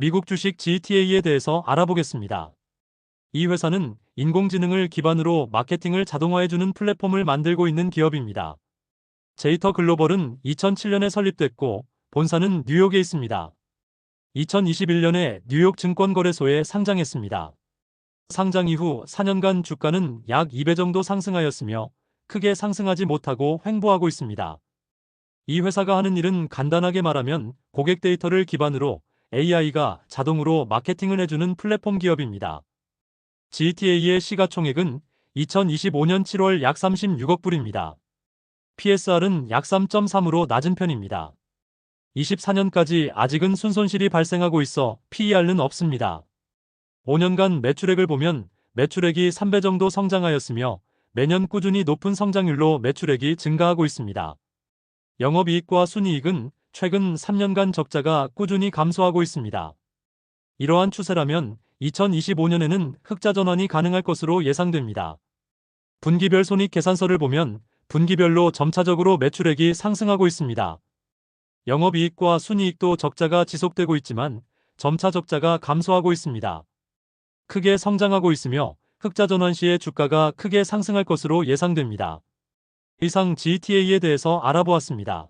미국 주식 GTA에 대해서 알아보겠습니다. 이 회사는 인공지능을 기반으로 마케팅을 자동화해주는 플랫폼을 만들고 있는 기업입니다. 제이터 글로벌은 2007년에 설립됐고 본사는 뉴욕에 있습니다. 2021년에 뉴욕 증권거래소에 상장했습니다. 상장 이후 4년간 주가는 약 2배 정도 상승하였으며 크게 상승하지 못하고 횡보하고 있습니다. 이 회사가 하는 일은 간단하게 말하면 고객 데이터를 기반으로 AI가 자동으로 마케팅을 해주는 플랫폼 기업입니다. GTA의 시가총액은 2025년 7월 약 36억 불입니다. PSR은 약 3.3으로 낮은 편입니다. 24년까지 아직은 순손실이 발생하고 있어 PER는 없습니다. 5년간 매출액을 보면 매출액이 3배 정도 성장하였으며 매년 꾸준히 높은 성장률로 매출액이 증가하고 있습니다. 영업이익과 순이익은 최근 3년간 적자가 꾸준히 감소하고 있습니다. 이러한 추세라면 2025년에는 흑자 전환이 가능할 것으로 예상됩니다. 분기별 손익 계산서를 보면 분기별로 점차적으로 매출액이 상승하고 있습니다. 영업이익과 순이익도 적자가 지속되고 있지만 점차 적자가 감소하고 있습니다. 크게 성장하고 있으며 흑자 전환 시에 주가가 크게 상승할 것으로 예상됩니다. 이상 GTA에 대해서 알아보았습니다.